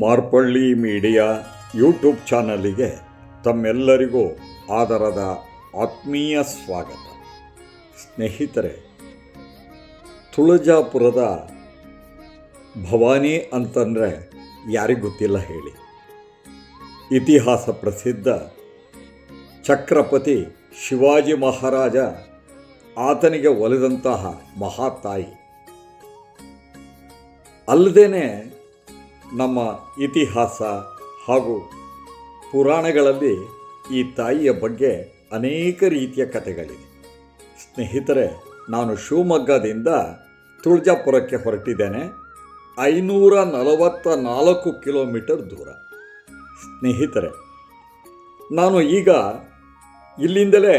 Marpalli media YouTube ಚಾನಲಿಗೆ ತಮ್ಮೆಲ್ಲರಿಗೂ ಆದರದ ಆತ್ಮೀಯ ಸ್ವಾಗತ. ಸ್ನೇಹಿತರೆ, ತುಳಜಾಪುರದ ಭವಾನಿ ಅಂತಂದರೆ ಯಾರಿಗೂ ಗೊತ್ತಿಲ್ಲ ಹೇಳಿ. ಇತಿಹಾಸ ಪ್ರಸಿದ್ಧ ಚಕ್ರಪತಿ ಶಿವಾಜಿ ಮಹಾರಾಜ ಆತನಿಗೆ ಒಲಿದಂತಹ ಮಹಾತಾಯಿ. ಅಲ್ಲದೇ ನಮ್ಮ ಇತಿಹಾಸ ಹಾಗೂ ಪುರಾಣಗಳಲ್ಲಿ ಈ ತಾಯಿಯ ಬಗ್ಗೆ ಅನೇಕ ರೀತಿಯ ಕಥೆಗಳಿವೆ. ಸ್ನೇಹಿತರೆ, ನಾನು ಶಿವಮೊಗ್ಗದಿಂದ ತುಳಜಾಪುರಕ್ಕೆ ಹೊರಟಿದ್ದೇನೆ. ಐನೂರ ನಲವತ್ತ ನಾಲ್ಕು ಕಿಲೋಮೀಟರ್ ದೂರ. ಸ್ನೇಹಿತರೆ, ನಾನು ಈಗ ಇಲ್ಲಿಂದಲೇ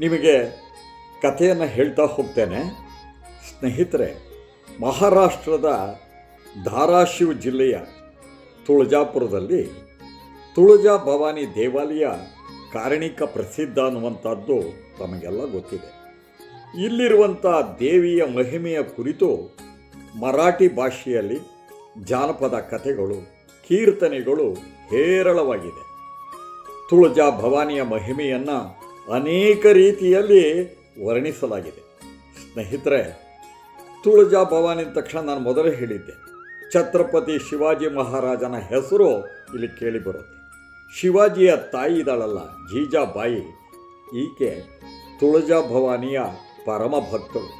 ನಿಮಗೆ ಕಥೆಯನ್ನು ಹೇಳ್ತಾ ಹೋಗ್ತೇನೆ. ಸ್ನೇಹಿತರೆ, ಮಹಾರಾಷ್ಟ್ರದ ಧಾರಾಶಿವ್ ಜಿಲ್ಲೆಯ ತುಳಜಾಪುರದಲ್ಲಿ ತುಳಜಾ ಭವಾನಿ ದೇವಾಲಯ ಕಾರಣಿಕ ಪ್ರಸಿದ್ಧ ಅನ್ನುವಂಥದ್ದು ತಮಗೆಲ್ಲ ಗೊತ್ತಿದೆ. ಇಲ್ಲಿರುವಂಥ ದೇವಿಯ ಮಹಿಮೆಯ ಕುರಿತು ಮರಾಠಿ ಭಾಷೆಯಲ್ಲಿ ಜಾನಪದ ಕಥೆಗಳು, ಕೀರ್ತನೆಗಳು ಹೇರಳವಾಗಿದೆ. ತುಳಜಾ ಭವಾನಿಯ ಮಹಿಮೆಯನ್ನು ಅನೇಕ ರೀತಿಯಲ್ಲಿ ವರ್ಣಿಸಲಾಗಿದೆ. ಸ್ನೇಹಿತರೆ ತುಳಜಾ ಭವಾನಿ ತಕ್ಷಣ ನಾನು ಮೊದಲೇ ಹೇಳಿದ್ದೆ. ಛತ್ರಪತಿ ಶಿವಾಜಿ ಮಹಾರಾಜನ ಹೆಸರು ಇಲ್ಲಿ ಕೇಳಿಬರುತ್ತೆ ಶಿವಾಜಿಯ ತಾಯಿ ಇದ್ದಾಳಲ್ಲ, ಜೀಜಾಬಾಯಿ. ಈಕೆ ತುಳಜಾ ಭವಾನಿಯ ಪರಮ ಭಕ್ತಳು.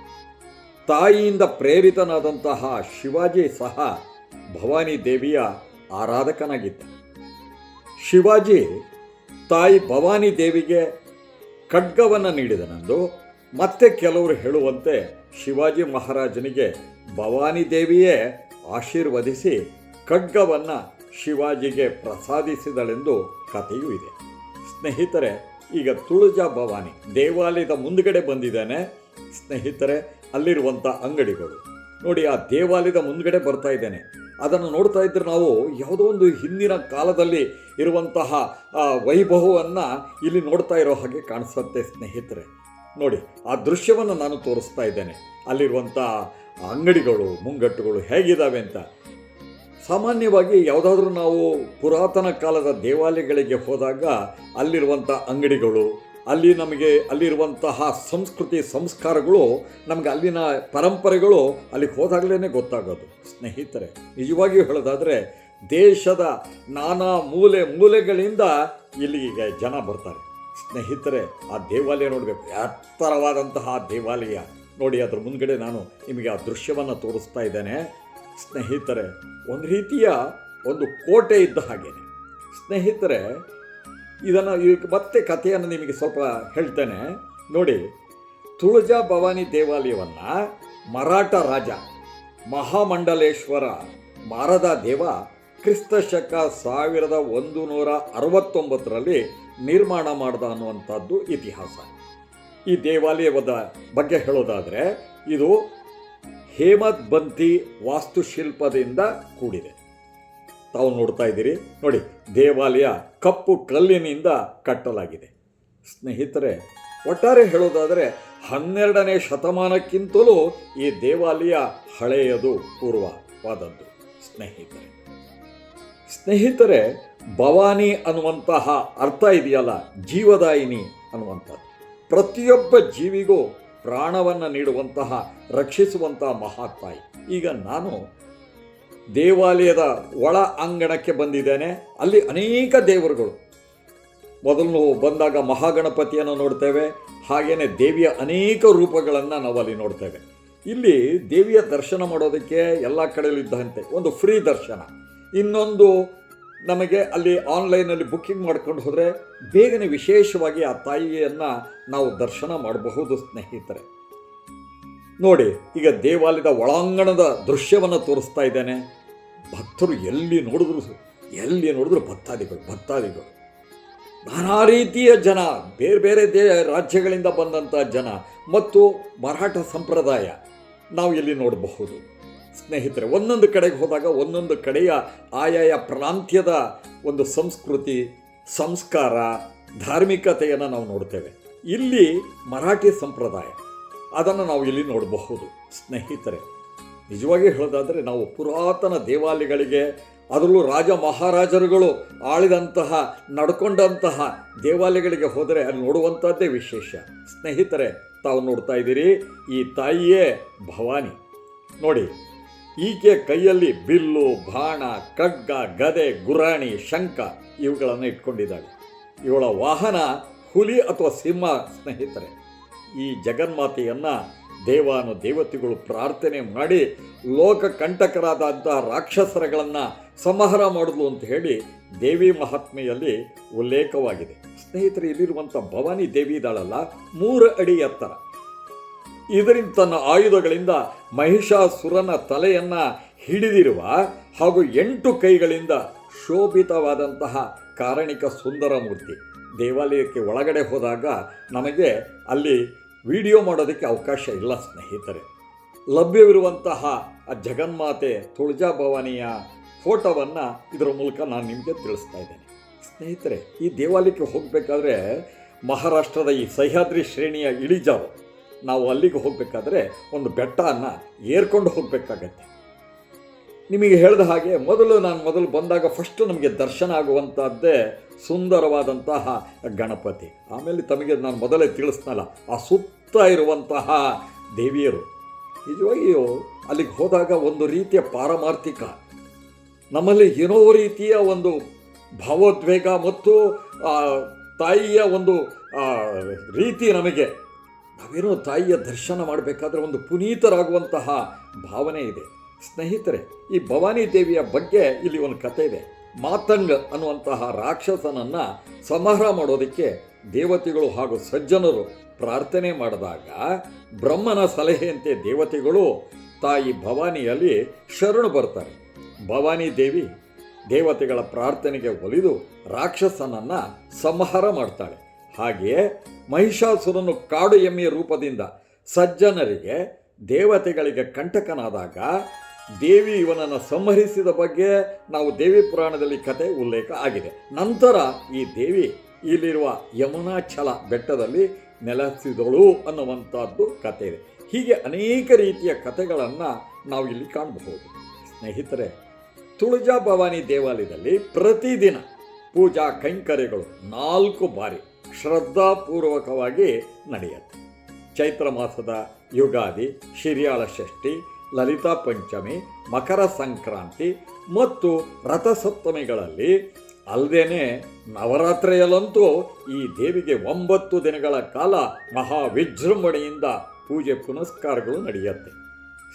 ತಾಯಿಯಿಂದ ಪ್ರೇರಿತನಾದಂತಹ ಶಿವಾಜಿ ಸಹ ಭವಾನಿ ದೇವಿಯ ಆರಾಧಕನಾಗಿದ್ದ. ಶಿವಾಜಿ ತಾಯಿ ಭವಾನಿ ದೇವಿಗೆ ಖಡ್ಗವನ್ನು ನೀಡಿದನೆಂದು ಮತ್ತೆ ಕೆಲವರು ಹೇಳುವಂತೆ ಶಿವಾಜಿ ಮಹಾರಾಜನಿಗೆ ಭವಾನಿ ದೇವಿಯೇ ಆಶೀರ್ವದಿಸಿ ಖಡ್ಗವನ್ನು ಶಿವಾಜಿಗೆ ಪ್ರಸಾದಿಸಿದಳೆಂದು ಕಥೆಯೂ ಇದೆ. ಸ್ನೇಹಿತರೆ, ಈಗ ತುಳಜಾ ಭವಾನಿ ದೇವಾಲಯದ ಮುಂದುಗಡೆ ಬಂದಿದ್ದೇನೆ. ಸ್ನೇಹಿತರೆ ಅಲ್ಲಿರುವಂಥ ಅಂಗಡಿಗಳು. ನೋಡಿ, ಆ ದೇವಾಲಯದ ಮುಂದುಗಡೆ ಬರ್ತಾ ಇದ್ದೇನೆ. ಅದನ್ನು ನೋಡ್ತಾ ಇದ್ರೆ ನಾವು ಯಾವುದೋ ಒಂದು ಹಿಂದಿನ ಕಾಲದಲ್ಲಿ ಇರುವಂತಹ ವೈಭವವನ್ನು ಇಲ್ಲಿ ನೋಡ್ತಾ ಇರೋ ಹಾಗೆ ಕಾಣಿಸುತ್ತೆ ಸ್ನೇಹಿತರೆ. ನೋಡಿ, ಆ ದೃಶ್ಯವನ್ನು ನಾನು ತೋರಿಸ್ತಾ ಇದ್ದೇನೆ. ಅಲ್ಲಿರುವಂಥ ಅಂಗಡಿಗಳು, ಮುಂಗಟ್ಟುಗಳು ಹೇಗಿದ್ದಾವೆ ಅಂತ. ಸಾಮಾನ್ಯವಾಗಿ ಯಾವುದಾದ್ರೂ ನಾವು ಪುರಾತನ ಕಾಲದ ದೇವಾಲಯಗಳಿಗೆ ಹೋದಾಗ ಅಲ್ಲಿರುವಂಥ ಅಂಗಡಿಗಳು, ಅಲ್ಲಿ ನಮಗೆ ಅಲ್ಲಿರುವಂತಹ ಸಂಸ್ಕೃತಿ ಸಂಸ್ಕಾರಗಳು, ನಮಗೆ ಅಲ್ಲಿನ ಪರಂಪರೆಗಳು ಅಲ್ಲಿಗೆ ಹೋದಾಗಲೇ ಗೊತ್ತಾಗೋದು. ಸ್ನೇಹಿತರೆ, ನಿಜವಾಗಿಯೂ ಹೇಳೋದಾದರೆ ದೇಶದ ನಾನಾ ಮೂಲೆ ಮೂಲೆಗಳಿಂದ ಇಲ್ಲಿಗೆ ಜನ ಬರ್ತಾರೆ. ಸ್ನೇಹಿತರೆ, ಆ ದೇವಾಲಯ ನೋಡಬೇಕು. ಎತ್ತರವಾದಂತಹ ದೇವಾಲಯ. ನೋಡಿ, ಅದರ ಮುಂದ್ಗಡೆ ನಾನು ನಿಮಗೆ ಆ ದೃಶ್ಯವನ್ನು ತೋರಿಸ್ತಾ ಇದ್ದೇನೆ. ಸ್ನೇಹಿತರೆ, ಒಂದು ರೀತಿಯ ಒಂದು ಕೋಟೆ ಇದ್ದ ಹಾಗೇನೆ. ಸ್ನೇಹಿತರೆ, ಇದನ್ನು ಈಗ ಮತ್ತೆ ಕಥೆಯನ್ನು ನಿಮಗೆ ಸ್ವಲ್ಪ ಹೇಳ್ತೇನೆ. ನೋಡಿ, ತುಳಜಾ ಭವಾನಿ ದೇವಾಲಯವನ್ನು ಮರಾಠ ರಾಜ ಮಹಾಮಂಡಲೇಶ್ವರ ಮಾರದ ದೇವ ಕ್ರಿಸ್ತ ಶಕ ಸಾವಿರದ ಒಂದು ನೂರ ಅರವತ್ತೊಂಬತ್ತರಲ್ಲಿ ನಿರ್ಮಾಣ ಮಾಡ್ದ ಅನ್ನುವಂಥದ್ದು ಇತಿಹಾಸ. ಈ ದೇವಾಲಯದ ಬಗ್ಗೆ ಹೇಳೋದಾದರೆ, ಇದು ಹೇಮದ್ ಬಂತಿ ವಾಸ್ತುಶಿಲ್ಪದಿಂದ ಕೂಡಿದೆ. ತಾವು ನೋಡ್ತಾ ಇದ್ದೀರಿ? ನೋಡಿ, ದೇವಾಲಯ ಕಪ್ಪು ಕಲ್ಲಿನಿಂದ ಕಟ್ಟಲಾಗಿದೆ. ಸ್ನೇಹಿತರೆ, ಒಟ್ಟಾರೆ ಹೇಳೋದಾದರೆ, ಹನ್ನೆರಡನೇ ಶತಮಾನಕ್ಕಿಂತಲೂ ಈ ದೇವಾಲಯ ಹಳೆಯದು, ಪೂರ್ವವಾದದ್ದು. ಸ್ನೇಹಿತರೆ ಸ್ನೇಹಿತರೆ, ಭವಾನಿ ಅನ್ನುವಂತಹ ಅರ್ಥ ಇದೆಯಲ್ಲ, ಜೀವದಾಯಿನಿ ಅನ್ನುವಂಥದ್ದು. ಪ್ರತಿಯೊಬ್ಬ ಜೀವಿಗೂ ಪ್ರಾಣವನ್ನು ನೀಡುವಂತಹ, ರಕ್ಷಿಸುವಂತಹ ಮಹಾತ್ಮಾಯಿ. ಈಗ ನಾನು ದೇವಾಲಯದ ಒಳ ಅಂಗಣಕ್ಕೆ ಬಂದಿದ್ದೇನೆ. ಅಲ್ಲಿ ಅನೇಕ ದೇವರುಗಳು. ಮೊದಲು ಬಂದಾಗ ಮಹಾಗಣಪತಿಯನ್ನು ನೋಡ್ತೇವೆ. ಹಾಗೆಯೇ ದೇವಿಯ ಅನೇಕ ರೂಪಗಳನ್ನು ನಾವು ಅಲ್ಲಿ ನೋಡ್ತೇವೆ. ಇಲ್ಲಿ ದೇವಿಯ ದರ್ಶನ ಮಾಡೋದಕ್ಕೆ ಎಲ್ಲ ಕಡೆಯಲ್ಲಿದ್ದಂತೆ ಒಂದು ಫ್ರೀ ದರ್ಶನ. ಇನ್ನೊಂದು ನಮಗೆ ಅಲ್ಲಿ ಆನ್ಲೈನಲ್ಲಿ ಬುಕ್ಕಿಂಗ್ ಮಾಡ್ಕೊಂಡು ಹೋದರೆ ಬೇಗನೆ ವಿಶೇಷವಾಗಿ ಆ ತಾಯಿಯನ್ನು ನಾವು ದರ್ಶನ ಮಾಡಬಹುದು, ಸ್ನೇಹಿತರೆ. ನೋಡಿ, ಈಗ ದೇವಾಲಯದ ಒಳಾಂಗಣದ ದೃಶ್ಯವನ್ನು ತೋರಿಸ್ತಾ ಇದ್ದೇನೆ. ಭಕ್ತರು ಎಲ್ಲಿ ನೋಡಿದ್ರು ಎಲ್ಲಿ ನೋಡಿದ್ರು ಭಕ್ತಾದಿಗಳು ಭಕ್ತಾದಿಗಳು. ನಾನಾ ರೀತಿಯ ಜನ, ಬೇರೆ ಬೇರೆ ದೇ, ರಾಜ್ಯಗಳಿಂದ ಬಂದಂಥ ಜನ, ಮತ್ತು ಮರಾಠ ಸಂಪ್ರದಾಯ ನಾವು ಇಲ್ಲಿ ನೋಡಬಹುದು? ಸ್ನೇಹಿತರೆ, ಒಂದೊಂದು ಕಡೆಗೆ ಹೋದಾಗ ಒಂದೊಂದು ಕಡೆಯ ಆಯಾಯ ಪ್ರಾಂತ್ಯದ ಒಂದು ಸಂಸ್ಕೃತಿ, ಸಂಸ್ಕಾರ, ಧಾರ್ಮಿಕತೆಯನ್ನು ನಾವು ನೋಡ್ತೇವೆ. ಇಲ್ಲಿ ಮರಾಠಿ ಸಂಪ್ರದಾಯ, ಅದನ್ನು ನಾವು ಇಲ್ಲಿ ನೋಡಬಹುದು. ಸ್ನೇಹಿತರೆ, ನಿಜವಾಗಿ ಹೇಳೋದಾದರೆ ನಾವು ಪುರಾತನ ದೇವಾಲಯಗಳಿಗೆ, ಅದರಲ್ಲೂ ರಾಜ ಮಹಾರಾಜರುಗಳು ಆಳಿದಂತಹ, ನಡ್ಕೊಂಡಂತಹ ದೇವಾಲಯಗಳಿಗೆ ಹೋದರೆ ಅಲ್ಲಿ ನೋಡುವಂಥದ್ದೇ ವಿಶೇಷ. ಸ್ನೇಹಿತರೆ, ತಾವು ನೋಡ್ತಾ ಇದ್ದೀರಿ, ಈ ತಾಯಿಯೇ ಭವಾನಿ. ನೋಡಿ ಈಕೆ ಕೈಯಲ್ಲಿ ಬಿಲ್ಲು, ಬಾಣ, ಕಗ್ಗ, ಗದೆ, ಗುರಾಣಿ, ಶಂಖ ಇವುಗಳನ್ನು ಇಟ್ಕೊಂಡಿದ್ದಾಳೆ. ಇವಳ ವಾಹನ ಹುಲಿ ಅಥವಾ ಸಿಂಹ ಸ್ನೇಹಿತರೆ. ಈ ಜಗನ್ಮಾತೆಯನ್ನು ದೇವಾನು ದೇವತೆಗಳು ಪ್ರಾರ್ಥನೆ ಮಾಡಿ ಲೋಕ ಕಂಟಕರಾದಂತಹ ರಾಕ್ಷಸರಗಳನ್ನು ಸಂಹಾರ ಮಾಡಿದ್ಲು ಅಂತ ಹೇಳಿ ದೇವಿ ಮಹಾತ್ಮೆಯಲ್ಲಿ ಉಲ್ಲೇಖವಾಗಿದೆ. ಸ್ನೇಹಿತರೆ, ಇಲ್ಲಿರುವಂಥ ಭವಾನಿ ದೇವಿ ಇದ್ದಾಳಲ್ಲ, ಮೂರು ಅಡಿ ಎತ್ತರ. ಇದರಿಂದ ತನ್ನ ಆಯುಧಗಳಿಂದ ಮಹಿಷಾಸುರನ ತಲೆಯನ್ನು ಹಿಡಿದಿರುವ ಹಾಗೂ ಎಂಟು ಕೈಗಳಿಂದ ಶೋಭಿತವಾದಂತಹ ಕಾರಣಿಕ ಸುಂದರ ಮೂರ್ತಿ ದೇವಾಲಯಕ್ಕೆ ಒಳಗಡೆ ಹೋದಾಗ ನಮಗೆ ಅಲ್ಲಿ ವಿಡಿಯೋ ಮಾಡೋದಕ್ಕೆ ಅವಕಾಶ ಇಲ್ಲ ಸ್ನೇಹಿತರೆ. ಲಭ್ಯವಿರುವಂತಹ ಆ ಜಗನ್ಮಾತೆ ತುಳಜಾ ಭವಾನಿಯ ಫೋಟೋವನ್ನು ಇದರ ಮೂಲಕ ನಾನು ನಿಮಗೆ ತಿಳಿಸ್ತಾ ಇದ್ದೇನೆ. ಸ್ನೇಹಿತರೆ, ಈ ದೇವಾಲಯಕ್ಕೆ ಹೋಗಬೇಕಾದ್ರೆ ಮಹಾರಾಷ್ಟ್ರದ ಈ ಸಹ್ಯಾದ್ರಿ ಶ್ರೇಣಿಯ ಇಳಿಜಾರು ನಾವು ಅಲ್ಲಿಗೆ ಹೋಗಬೇಕಾದ್ರೆ ಒಂದು ಬೆಟ್ಟವನ್ನು ಏರ್ಕೊಂಡು ಹೋಗಬೇಕಾಗತ್ತೆ. ನಿಮಗೆ ಹೇಳಿದ ಹಾಗೆ ಮೊದಲು ನಾನು ಮೊದಲು ಬಂದಾಗ ಫಸ್ಟ್ ನಮಗೆ ದರ್ಶನ ಆಗುವಂಥದ್ದೇ ಸುಂದರವಾದಂತಹ ಗಣಪತಿ. ಆಮೇಲೆ ತಮಗೆ ನಾನು ಮೊದಲೇ ತಿಳಿಸ್ನಲ್ಲ, ಆ ಸುತ್ತ ಇರುವಂತಹ ದೇವಿಯರು. ನಿಜವಾಗಿಯೂ ಅಲ್ಲಿಗೆ ಹೋದಾಗ ಒಂದು ರೀತಿಯ ಪಾರಮಾರ್ಥಿಕ, ನಮ್ಮಲ್ಲಿ ಏನೋ ರೀತಿಯ ಒಂದು ಭಾವೋದ್ವೇಗ ಮತ್ತು ತಾಯಿಯ ಒಂದು ರೀತಿ ನಮಗೆ ನಾವೇನೋ ತಾಯಿಯ ದರ್ಶನ ಮಾಡಬೇಕಾದ್ರೆ ಒಂದು ಪುನೀತರಾಗುವಂತಹ ಭಾವನೆ ಇದೆ. ಸ್ನೇಹಿತರೆ, ಈ ಭವಾನಿ ದೇವಿಯ ಬಗ್ಗೆ ಇಲ್ಲಿ ಒಂದು ಕತೆ ಇದೆ. ಮಾತಂಗ್ ಅನ್ನುವಂತಹ ರಾಕ್ಷಸನನ್ನ ಸಂಹಾರ ಮಾಡೋದಕ್ಕೆ ದೇವತೆಗಳು ಹಾಗೂ ಸಜ್ಜನರು ಪ್ರಾರ್ಥನೆ ಮಾಡಿದಾಗ ಬ್ರಹ್ಮನ ಸಲಹೆಯಂತೆ ದೇವತೆಗಳು ತಾಯಿ ಭವಾನಿಯಲ್ಲಿ ಶರಣು ಬರ್ತಾರೆ. ಭವಾನಿ ದೇವಿ ದೇವತೆಗಳ ಪ್ರಾರ್ಥನೆಗೆ ಒಲಿದು ರಾಕ್ಷಸನನ್ನು ಸಂಹಾರ ಮಾಡ್ತಾಳೆ. ಹಾಗೆಯೇ ಮಹಿಷಾಸುರನು ಕಾಡು ಎಮ್ಮೆಯ ರೂಪದಿಂದ ಸಜ್ಜನರಿಗೆ ದೇವತೆಗಳಿಗೆ ಕಂಟಕನಾದಾಗ ದೇವಿ ಇವನನ್ನು ಸಂಹರಿಸಿದ ಬಗ್ಗೆ ನಾವು ದೇವಿ ಪುರಾಣದಲ್ಲಿ ಕತೆ ಉಲ್ಲೇಖ ಆಗಿದೆ. ನಂತರ ಈ ದೇವಿ ಇಲ್ಲಿರುವ ಯಮುನಾಚಲ ಬೆಟ್ಟದಲ್ಲಿ ನೆಲೆಸಿದಳು ಅನ್ನುವಂಥದ್ದು ಕತೆ ಇದೆ. ಹೀಗೆ ಅನೇಕ ರೀತಿಯ ಕಥೆಗಳನ್ನು ನಾವು ಇಲ್ಲಿ ಕಾಣಬಹುದು. ಸ್ನೇಹಿತರೆ ತುಳಜಾ ಭವಾನಿ ದೇವಾಲಯದಲ್ಲಿ ಪ್ರತಿದಿನ ಪೂಜಾ ಕೈಂಕರ್ಯಗಳು ನಾಲ್ಕು ಬಾರಿ ಶ್ರದ್ಧಾಪೂರ್ವಕವಾಗಿ ನಡೆಯುತ್ತೆ. ಚೈತ್ರ ಮಾಸದ ಯುಗಾದಿ, ಶಿರಿಯಾಳ ಷಷ್ಠಿ, ಲಲಿತಾ ಪಂಚಮಿ, ಮಕರ ಸಂಕ್ರಾಂತಿ ಮತ್ತು ರಥಸಪ್ತಮಿಗಳಲ್ಲಿ ಅಲ್ಲದೇ ನವರಾತ್ರಿಯಲ್ಲಂತೂ ಈ ದೇವಿಗೆ ಒಂಬತ್ತು ದಿನಗಳ ಕಾಲ ಮಹಾ ವಿಜೃಂಭಣೆಯಿಂದ ಪೂಜೆ ಪುನಸ್ಕಾರಗಳು ನಡೆಯುತ್ತೆ.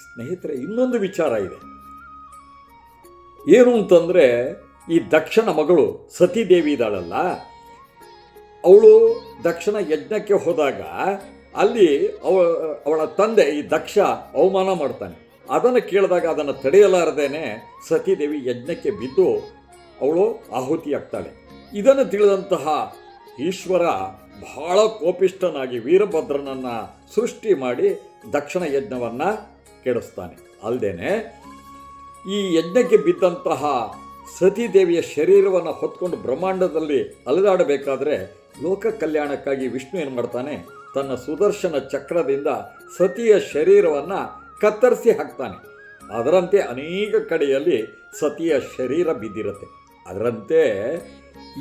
ಸ್ನೇಹಿತರೆ, ಇನ್ನೊಂದು ವಿಚಾರ ಇದೆ. ಏನು ಅಂತಂದರೆ ಈ ದಕ್ಷಿಣ ಮಗಳು ಸತೀದೇವಿ ಇದ್ದಾಳಲ್ಲ ಅವಳು ದಕ್ಷನ ಯಜ್ಞಕ್ಕೆ ಹೋದಾಗ ಅಲ್ಲಿ ಅವ, ಅವಳ ತಂದೆ ಈ ದಕ್ಷ ಅವಮಾನ ಮಾಡ್ತಾನೆ. ಅದನ್ನು ಕೇಳಿದಾಗ ಅದನ್ನು ತಡೆಯಲಾರದೇನೆ ಸತೀದೇವಿ ಯಜ್ಞಕ್ಕೆ ಬಿದ್ದು ಅವಳು ಆಹುತಿಯಾಗ್ತಾಳೆ. ಇದನ್ನು ತಿಳಿದಂತಹ ಈಶ್ವರ ಬಹಳ ಕೋಪಿಷ್ಠನಾಗಿ ವೀರಭದ್ರನನ್ನು ಸೃಷ್ಟಿ ಮಾಡಿ ದಕ್ಷಿಣ ಯಜ್ಞವನ್ನು ಕೆಡಿಸ್ತಾನೆ. ಅಲ್ಲದೇನೆ ಈ ಯಜ್ಞಕ್ಕೆ ಬಿದ್ದಂತಹ ಸತೀದೇವಿಯ ಶರೀರವನ್ನು ಹೊತ್ಕೊಂಡು ಬ್ರಹ್ಮಾಂಡದಲ್ಲಿ ಅಲೆದಾಡಬೇಕಾದ್ರೆ ಲೋಕ ಕಲ್ಯಾಣಕ್ಕಾಗಿ ವಿಷ್ಣು ಏನು ಮಾಡ್ತಾನೆ? ತನ್ನ ಸುದರ್ಶನ ಚಕ್ರದಿಂದ ಸತಿಯ ಶರೀರವನ್ನು ಕತ್ತರಿಸಿ ಹಾಕ್ತಾನೆ. ಅದರಂತೆ ಅನೇಕ ಕಡೆಯಲ್ಲಿ ಸತಿಯ ಶರೀರ ಬಿದ್ದಿರುತ್ತೆ. ಅದರಂತೆ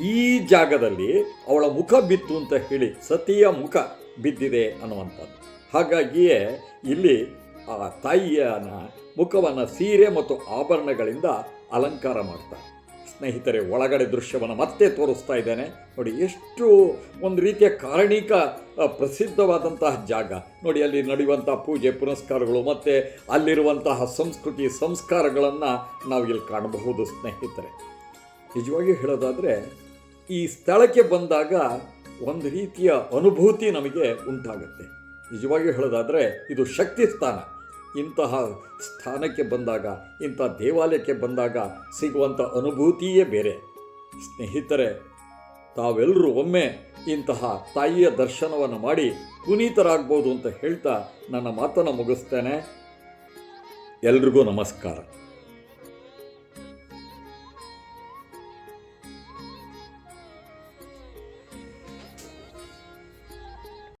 ಈ ಜಾಗದಲ್ಲಿ ಅವಳ ಮುಖ ಬಿತ್ತು ಅಂತ ಹೇಳಿ ಸತಿಯ ಮುಖ ಬಿದ್ದಿದೆ ಅನ್ನುವಂಥದ್ದು. ಹಾಗಾಗಿಯೇ ಇಲ್ಲಿ ಆ ತಾಯಿಯನ ಮುಖವನ್ನು ಸೀರೆ ಮತ್ತು ಆಭರಣಗಳಿಂದ ಅಲಂಕಾರ ಮಾಡ್ತಾರೆ ಸ್ನೇಹಿತರೆ, ಒಳಗಡೆ ದೃಶ್ಯವನ್ನು ಮತ್ತೆ ತೋರಿಸ್ತಾ ಇದ್ದೇನೆ. ನೋಡಿ, ಎಷ್ಟು ಒಂದು ರೀತಿಯ ಕಾರಣಿಕ ಪ್ರಸಿದ್ಧವಾದಂತಹ ಜಾಗ. ನೋಡಿ, ಅಲ್ಲಿ ನಡೆಯುವಂಥ ಪೂಜೆ ಪುನಸ್ಕಾರಗಳು ಮತ್ತು ಅಲ್ಲಿರುವಂತಹ ಸಂಸ್ಕೃತಿ ಸಂಸ್ಕಾರಗಳನ್ನು ನಾವು ಇಲ್ಲಿ ಕಾಣಬಹುದು ಸ್ನೇಹಿತರೆ. ನಿಜವಾಗಿ ಹೇಳೋದಾದರೆ, ಈ ಸ್ಥಳಕ್ಕೆ ಬಂದಾಗ ಒಂದು ರೀತಿಯ ಅನುಭೂತಿ ನಮಗೆ ಉಂಟಾಗುತ್ತೆ. ನಿಜವಾಗಿ ಹೇಳೋದಾದರೆ, ಇದು ಶಕ್ತಿ ಸ್ಥಾನ. ಇಂತಹ ಸ್ಥಾನಕ್ಕೆ ಬಂದಾಗ, ಇಂಥ ದೇವಾಲಯಕ್ಕೆ ಬಂದಾಗ ಸಿಗುವಂಥ ಅನುಭೂತಿಯೇ ಬೇರೆ. ಸ್ನೇಹಿತರೆ ತಾವೆಲ್ಲರೂ ಒಮ್ಮೆ ಇಂತಹ ತಾಯಿಯ ದರ್ಶನವನ್ನು ಮಾಡಿ ಪುನೀತರಾಗ್ಬೋದು ಅಂತ ಹೇಳ್ತಾ ನನ್ನ ಮಾತನ್ನು ಮುಗಿಸ್ತೇನೆ. ಎಲ್ರಿಗೂ ನಮಸ್ಕಾರ.